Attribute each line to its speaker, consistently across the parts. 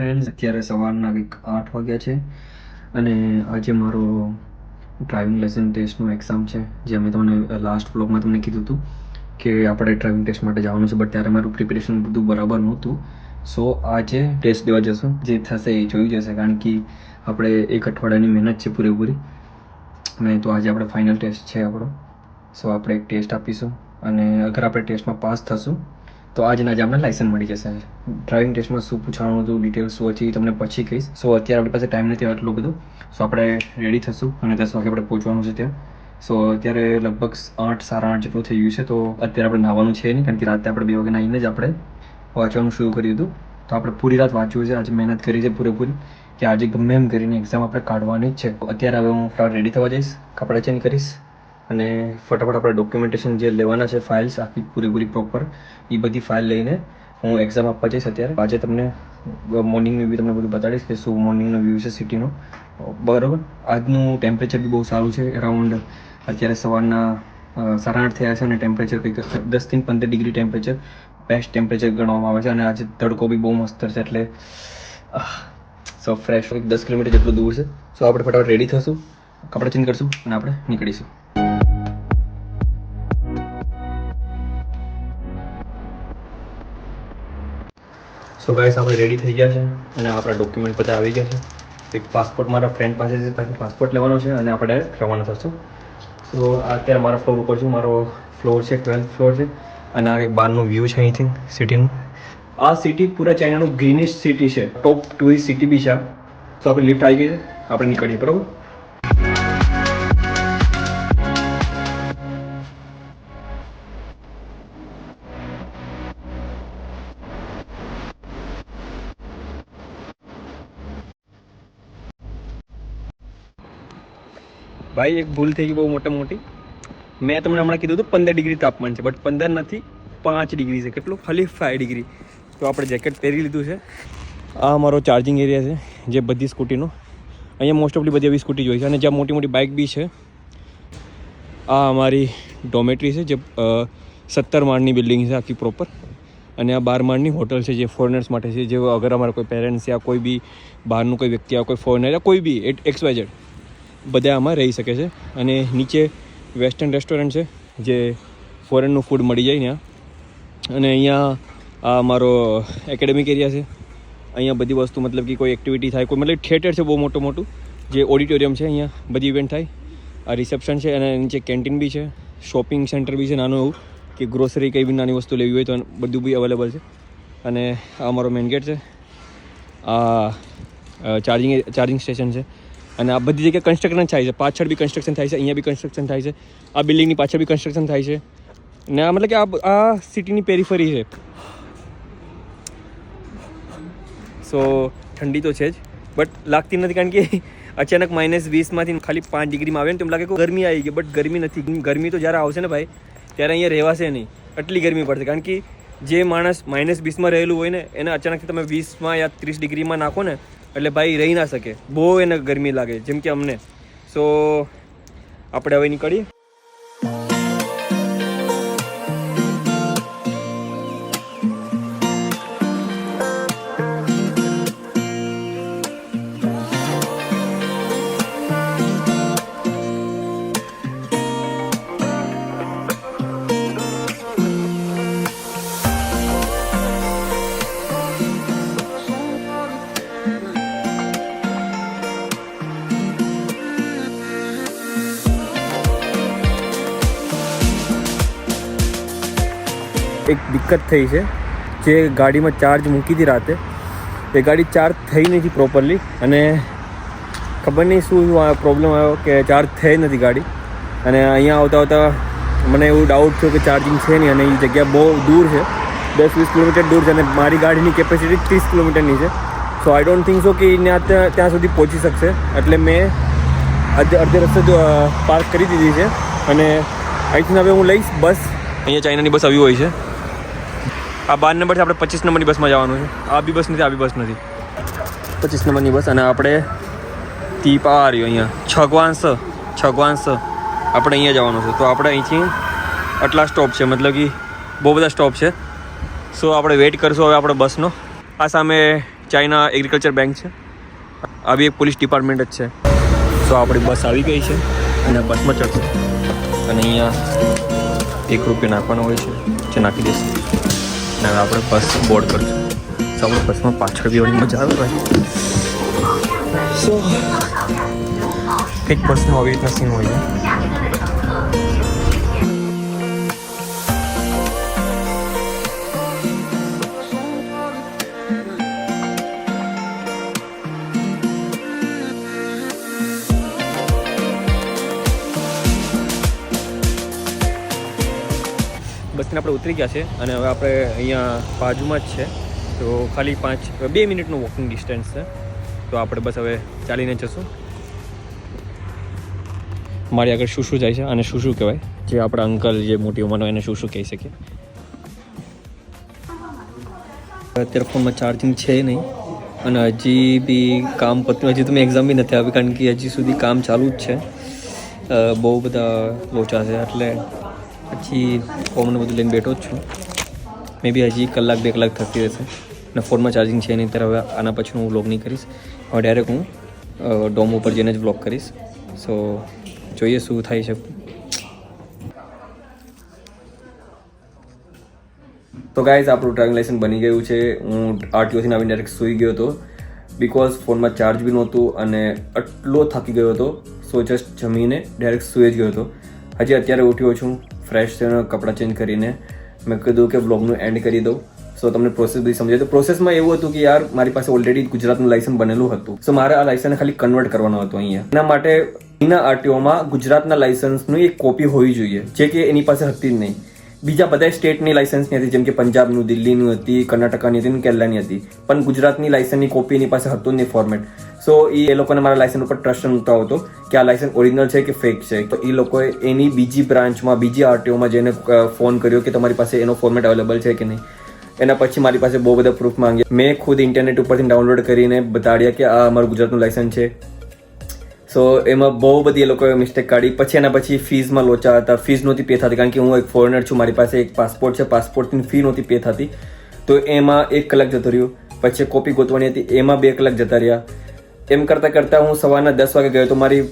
Speaker 1: Friends અત્યારે સવારના કંઈક આઠ વાગ્યા છે અને આજે મારો ડ્રાઇવિંગ લાઇસન્સ ટેસ્ટનું એક્ઝામ છે, જે અમે તમને લાસ્ટ બ્લોગમાં તમને કીધું હતું કે આપણે ડ્રાઇવિંગ ટેસ્ટ માટે જવાનું છે બટ ત્યારે મારું પ્રિપેરેશન બધું બરાબર નહોતું. સો આજે ટેસ્ટ દેવા જશું, જે થશે એ જોઈ જશે, કારણ કે આપણે એક અઠવાડિયાની મહેનત છે પૂરેપૂરી. અને તો આજે આપણે ફાઇનલ ટેસ્ટ છે આપણો. સો આપણે એક ટેસ્ટ આપીશું અને અગર આપણે ટેસ્ટમાં પાસ થશું તો આજના જ આપણે લાઇસન્સ મળી જશે. ડ્રાઇવિંગ ટેસ્ટમાં શું પૂછવાનું હતું ડિટેલ્સ પછી તમને પછી કહીશ. સો અત્યારે આપણી પાસે ટાઈમ નથી આટલો બધો. સો આપણે રેડી થશું અને દસ વાગે આપણે પહોંચવાનું છે ત્યાં. સો અત્યારે લગભગ આઠ, સાડા આઠ જેટલું થઈ ગયું છે. તો અત્યારે આપણે નાહવાનું છે નહીં, કારણ કે રાતે આપણે બે વાગે નાહીને જ આપણે વાંચવાનું શરૂ કર્યું હતું. તો આપણે પૂરી રાત વાંચ્યું છે. આજે મહેનત કરી છે પૂરેપૂરી, કે આજે ગમે એમ કરીને એક્ઝામ આપણે કાઢવાની જ છે. અત્યારે હવે હું રેડી થવા જઈશ, કપડાં ચેન્જ કરીશ અને ફટાફટ આપણે ડોક્યુમેન્ટેશન જે લેવાના છે ફાઇલ્સ આખી પૂરેપૂરી પ્રોપર એ બધી ફાઇલ લઈને હું એક્ઝામ આપવા જઈશ અત્યારે. આજે તમને મોર્નિંગનું વ્યૂ તમને બધું બતાડીશ કે શું મોર્નિંગનો વ્યૂ છે સિટીનો બરાબર? આજનું ટેમ્પરેચર બી બહુ સારું છે અરાઉન્ડ અત્યારે સવારના સાડા આઠ થયા છે અને ટેમ્પરેચર કંઈક દસથી પંદર ડિગ્રી ટેમ્પરેચર બેસ્ટ ટેમ્પરેચર ગણવામાં આવે છે અને આજે તડકો બી બહુ મસ્ત છે એટલે સો ફ્રેશ દસ કિલોમીટર જેટલું દૂર છે. સો આપણે ફટાફટ રેડી થશું, કપડાં ચેન્જ કરશું અને આપણે નીકળીશું. સો ગાઈસ આપણે રેડી થઈ ગયા છે અને આપણા ડોક્યુમેન્ટ બધા આવી ગયા છે. એક પાસપોર્ટ મારા ફ્રેન્ડ પાસે છે ત્યાંથી પાસપોર્ટ લેવાનો છે અને આપણે ડાયરેક્ટ રવાના થશું. સો અત્યારે મારા ફ્લોર ઉપર છું. મારો ફ્લોર છે ટ્વેલ્થ ફ્લોર છે. અને આ એક બહારનું વ્યૂ છે અહીંથી સિટીનું આ સિટી પૂરા ચાઇનાનું ગ્રીનિશ સિટી છે. ટોપ ટુ સિટી બી છે. તો આપણે લિફ્ટ આવી ગઈ છે. આપણે નીકળીએ, બરાબર? ભાઈ, એક ભૂલ થઈ ગઈ બહુ મોટા મોટી. મેં તમને હમણાં કીધું હતું પંદર ડિગ્રી તાપમાન છે, બટ પંદર નથી, પાંચ ડિગ્રી છે. કેટલું? ખાલી ફાઈવ ડિગ્રી. તો આપણે જેકેટ પહેરી લીધું છે. આ અમારો ચાર્જિંગ એરિયા છે, જે બધી સ્કૂટીનો અહીંયા મોસ્ટ ઓફલી બધી એવી સ્કૂટી જોઈ છે. અને જ્યાં મોટી મોટી બાઇક બી છે, આ અમારી ડોમેટ્રી છે, જે સત્તર માળની બિલ્ડિંગ છે આખી પ્રોપર અને આ બાર માળની હોટલ છે, જે ફોરેનર્સ માટે છે. જે અગર અમારા કોઈ પેરેન્ટ્સ યા કોઈ બી બહારનું કોઈ વ્યક્તિ યા કોઈ ફોરેનર યા કોઈ બી એક્સ વાય ઝેડ બધા આમાં રહી શકે છે. અને નીચે વેસ્ટર્ન રેસ્ટોરન્ટ છે, જે ફોરેનનું ફૂડ મળી જાય ત્યાં. અને અહીંયા આ મારો એકેડેમિક એરિયા છે. અહીંયા બધી વસ્તુ મતલબ કે કોઈ એક્ટિવિટી થાય, કોઈ મતલબ થિયેટર છે બહુ મોટું મોટું, જે ઓડિટોરિયમ છે અહીંયા, બધી ઇવેન્ટ થાય. આ રિસેપ્શન છે અને નીચે કેન્ટીન બી છે શોપિંગ સેન્ટર બી છે નાનું એવું, કે ગ્રોસરી કંઈ બી નાની વસ્તુ લેવી હોય તો બધું બી અવેલેબલ છે. અને આ અમારો મેઇન ગેટ છે. આ ચાર્જિંગ ચાર્જિંગ સ્ટેશન છે. અને આ બધી જગ્યાએ કન્સ્ટ્રક્શન થાય છે. પાછળ બી કન્સ્ટ્રક્શન થાય છે, અહીંયા બી કન્સ્ટ્રક્શન થાય છે, આ બિલ્ડિંગની પાછળ બી કન્સ્ટ્રક્શન થાય છે. ને આ મતલબ કે આ આ સિટીની પેરીફરી છે. સો ઠંડી તો છે જ બટ લાગતી નથી કારણ કે અચાનક માઇનસ વીસમાંથી ખાલી પાંચ ડિગ્રીમાં આવે ને તેમ લાગે કે ગરમી આવી ગઈ બટ ગરમી નથી. ગરમી તો જ્યારે આવશે ને ભાઈ, ત્યારે અહીંયા રહેવાશે નહીં. આટલી ગરમી પડશે. કારણ કે જે માણસ માઇનસ વીસમાં રહેલું હોય ને, એને અચાનકથી તમે વીસમાં યા ત્રીસ ડિગ્રીમાં નાખો ને એટલે ભાઈ રહી ના શકે. બહુ એને ગરમી લાગે, જેમ કે અમને. સો આપણે હવે નીકળીએ. એક દિક્કત થઈ છે જે ગાડીમાં ચાર્જ મૂકી હતી રાતે. એ ગાડી ચાર્જ થઈ નથી પ્રોપરલી અને ખબર નહીં શું પ્રોબ્લેમ આવ્યો કે ચાર્જ થઈ નથી ગાડી. અને અહીંયા આવતા આવતા મને એવું ડાઉટ થયો કે ચાર્જિંગ છે નહીં અને એ જગ્યા બહુ દૂર છે. દસ વીસ કિલોમીટર દૂર છે અને મારી ગાડીની કેપેસિટી ત્રીસ કિલોમીટરની છે. સો આઈ ડોન્ટ થિંક સો કે ત્યાં ત્યાં સુધી પહોંચી શકશે. એટલે મેં અડધે અડધે રસ્તે પાર્ક કરી દીધી છે. અને અહીંથી હવે હું લઈશ બસ. અહીંયા ચાઇનાની બસ આવી હોય છે. આ બાર નંબર છે, આપણે પચીસ નંબરની બસમાં જવાનું છે. આ બી બસ નથી, આ બી બસ નથી. પચીસ નંબરની બસ અને આપણે તીપ આ અહીંયા. છગવાંશ છગવાંશ આપણે અહીંયા જવાનું છે. તો આપણે અહીંથી આટલા સ્ટોપ છે, મતલબ કે બહુ બધા સ્ટોપ છે. સો આપણે વેઇટ કરશું હવે આપણે બસનો. આ સામે ચાઇના એગ્રીકલ્ચર બેંક છે. આવી એક પોલીસ ડિપાર્ટમેન્ટ જ છે. સો આપણી બસ આવી ગઈ છે અને બસમાં ચડશે. અને અહીંયા એક રૂપિયા નાખવાનો હોય છે. જે નાખી દેશે અને હવે આપણે બસ બોર્ડ કરીશું તો આપણે બસમાં પાછળ બેવાની મજા આવે ભાઈ. સો. કંઈક બસનું આવી રીતના સીન હોય છે. બસને આપણે ઉતરી ગયા છે અને હવે આપણે અહીંયા બાજુમાં જ છે. તો ખાલી પાંચ, બે મિનિટનું વોકિંગ ડિસ્ટન્સ છે. તો આપણે બસ હવે ચાલીને જશું. મારી આગળ શું શું જાય છે અને શું શું કહેવાય. જે આપણા અંકલ જે મોટી ઉંમરનો એને શું શું કહી શકીએ અત્યારે ફોનમાં ચાર્જિંગ છે નહીં. અને હજી બી કામ પત્યું હજી તો મેં એક્ઝામ બી નથી આવી કારણ કે હજી સુધી કામ ચાલુ જ છે. બહુ બધા લોચા છે એટલે પછી ફોર્મને બધું લઈને બેઠો જ છું. મે બી હજી કલાક, બે કલાક થતી રહેશે. અને ફોનમાં ચાર્જિંગ છે નહીં, ત્યારે હવે આના પછી હું વ્લોગ નહીં કરીશ. હવે ડાયરેક્ટ હું ડોમ ઉપર જઈને જ વ્લોગ કરીશ. સો જોઈએ શું થાય છે. તો ગાઈઝ આપણું ડ્રાઇવિંગ લાઇસન્સ બની ગયું છે. હું આરટીઓથી આવીને ડાયરેક્ટ સૂઈ ગયો હતો. બિકોઝ ફોનમાં ચાર્જ બી નહોતું અને આટલો થાકી ગયો હતો. સો જસ્ટ જમીને ડાયરેક્ટ સૂઈ જ ગયો હતો. હજી અત્યારે ઉઠ્યો છું ફ્રેશ થઈને કપડાં ચેન્જ કરીને. મેં કીધું કે વ્લોગનું એન્ડ કરી દઉં. સો તમને પ્રોસેસ બધી સમજાય. તો પ્રોસેસમાં એવું હતું કે યાર, મારી પાસે ઓલરેડી ગુજરાતનું લાઇસન્સ બનેલું હતું. સો મારે આ લાઇસન્સ ખાલી કન્વર્ટ કરવાનો હતો અહીંયા. એના માટે એના આરટીઓમાં ગુજરાતના લાઇસન્સનું એક કોપી હોવી જોઈએ, જે કે એની પાસે હતી જ નહીં. બીજા બધા સ્ટેટની લાઇસન્સની હતી, જેમ કે પંજાબનું, દિલ્હીનું હતી, કર્ણાટકાની હતી અને કેરલાની હતી. પણ ગુજરાતની લાઇસન્સની કોપી એની પાસે હતું નહીં ફોર્મેટ સો એ લોકોને મારા લાઇસન્સ ઉપર ટ્રસ્ટ નહોતો આવતો કે આ લાઇસન્સ ઓરિજિનલ છે કે ફેક છે. તો એ લોકોએ એની બીજી બ્રાન્ચમાં બીજી આરટીઓમાં જઈને ફોન કર્યો કે તમારી પાસે એનો ફોર્મેટ અવેલેબલ છે કે નહીં. એના પછી મારી પાસે બહુ બધા પ્રૂફ માંગ્યા. મેં ખુદ ઇન્ટરનેટ ઉપરથી ડાઉનલોડ કરીને બતાડ્યા કે આ અમારું ગુજરાતનું લાઇસન્સ છે. સો એમાં બહુ બધી એ લોકોએ મિસ્ટેક કાઢી. પછી એના પછી ફીઝમાં લોચા હતા. ફીઝ નહોતી પે થતી કારણ કે હું એક ફોરેનર છું. મારી પાસે એક પાસપોર્ટ છે. પાસપોર્ટની ફી નહોતી પે થતી. તો એમાં એક કલાક જતો રહ્યો. પછી કોપી ગોતવાની હતી. એમાં બે કલાક જતા રહ્યા. એમ કરતાં કરતાં હું સવારના દસ વાગે ગયો. તો મારી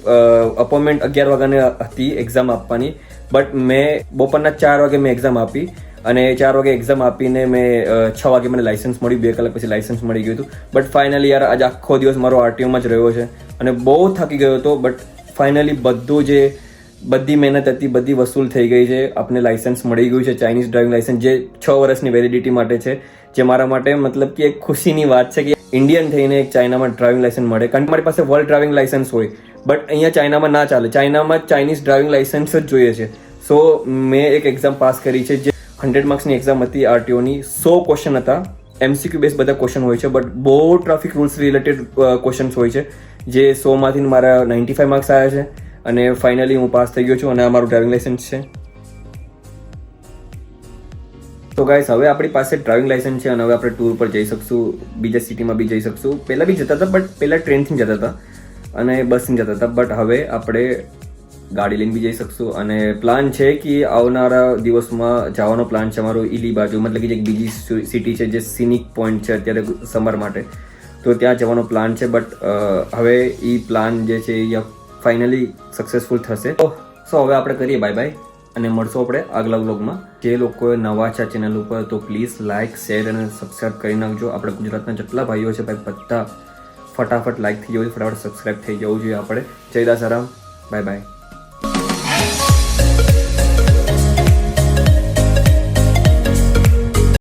Speaker 1: અપોઇન્ટમેન્ટ અગિયાર વાગ્યાની હતી એક્ઝામ આપવાની. બટ મેં બપોરના ચાર વાગે મેં એક્ઝામ આપી. અને ચાર વાગે એક્ઝામ આપીને મેં છ વાગે મને લાઇસન્સ મળ્યું બે કલાક પછી લાઇસન્સ મળી ગયું હતું. બટ ફાઇનલી યાર, આજે આખો દિવસ મારો આરટીઓમાં જ રહ્યો છે. અને બહુ થાકી ગયો હતો બટ ફાઇનલી બધું જે, બધી મહેનત હતી, બધી વસૂલ થઈ ગઈ છે. આપણે લાઇસન્સ મળી ગયું છે ચાઇનીઝ ડ્રાઇવિંગ લાઇસન્સ જે છ વર્ષની વેલિડિટી માટે છે. જે મારા માટે મતલબ કે એક ખુશીની વાત છે કે ઇન્ડિયન થઈને એક ચાઇનામાં ડ્રાઇવિંગ લાઇસન્સ મળે. કારણ કે મારી પાસે વર્લ્ડ ડ્રાઇવિંગ લાઇસન્સ હોય. બટ અહીંયા ચાઇનામાં ના ચાલે. ચાઇનામાં ચાઇનીઝ ડ્રાઇવિંગ લાઇસન્સ જ જોઈએ છે. સો મેં એક એક્ઝામ પાસ કરી છે, જે હંડ્રેડ માર્ક્સની એક્ઝામ હતી આરટીઓની સો ક્વેશ્ચન હતા. એમસીક્યુ બેઝ બધા ક્વેશ્ચન હોય છે બટ બહુ ટ્રાફિક રૂલ્સ રિલેટેડ ક્વેશ્ચન્સ હોય છે, જે સોમાંથી મારા નાઇન્ટી ફાઈવ માર્ક્સ આવ્યા છે અને ફાઇનલી હું પાસ થઈ ગયો છું અને આ મારું ડ્રાઇવિંગ લાઇસન્સ છે. તો ગાઈસ હવે આપણી પાસે ડ્રાઇવિંગ લાઇસન્સ છે અને હવે આપણે ટૂર પર જઈ શકશું, બીજા સિટીમાં બી જઈ શકશું. પહેલાં બી જતા હતા બટ પહેલાં ટ્રેનથી જતા હતા અને બસથી જતા હતા. બટ હવે આપણે ગાડી લઈને બી જઈ શકશું. અને પ્લાન છે કે આવનારા દિવસમાં જવાનો પ્લાન છે અમારો ઈલી બાજુ, મતલબ કે જે બીજી સિટી છે, જે સિનિક પોઈન્ટ છે અત્યારે સમર માટે. તો ત્યાં જવાનો પ્લાન છે બટ હવે એ પ્લાન જે છે એ ફાઇનલી સક્સેસફુલ થશે. તો સો હવે આપણે કરીએ બાય બાય અને મળશું આપણે આગલા વ્લોગમાં જે લોકોએ નવા છે ચેનલ ઉપર, તો પ્લીઝ લાઇક શેર અને સબસ્ક્રાઈબ કરી નાખજો. આપણે ગુજરાતના જેટલા ભાઈઓ છે ભાઈ, બધા ફટાફટ લાઇક થઈ જવું જોઈએ, ફટાફટ સબસ્ક્રાઇબ થઈ જવું જોઈએ આપણે. જય દાસારામ. Bye bye